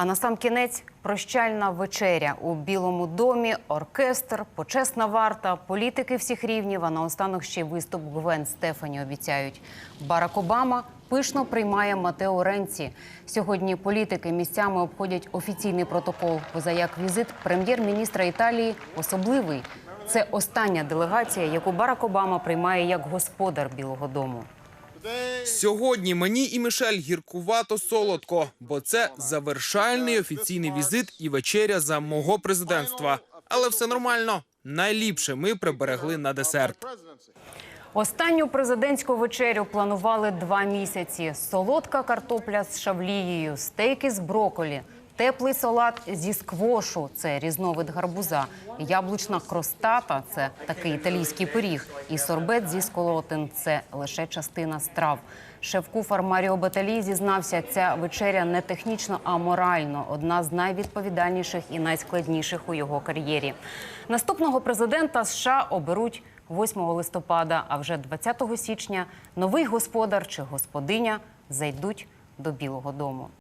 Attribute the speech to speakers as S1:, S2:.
S1: А на сам кінець прощальна вечеря у Білому домі, оркестр, почесна варта, політики всіх рівнів. А наостанок ще й виступ Гвен Стефані обіцяють. Барак Обама пишно приймає Матео Ренці. Сьогодні політики місцями обходять офіційний протокол. Поза як візит прем'єр-міністра Італії особливий. Це остання делегація, яку Барак Обама приймає як господар Білого Дому.
S2: Сьогодні мені і Мишель гіркувато солодко, бо це завершальний офіційний візит і вечеря за мого президентства. Але все нормально. Найліпше ми приберегли на десерт.
S1: Останню президентську вечерю планували два місяці: солодка картопля з шавлією, стейки з броколі, теплий салат зі сквошу це різновид гарбуза, яблучна кростата це такий італійський пиріг, і сорбет зі сколотин це лише частина страв. Шеф-куфар Маріо Баталі зізнався, ця вечеря не технічно, а морально одна з найвідповідальніших і найскладніших у його кар'єрі. Наступного президента США оберуть 8 листопада, а вже 20 січня новий господар чи господиня зайдуть до Білого Дому.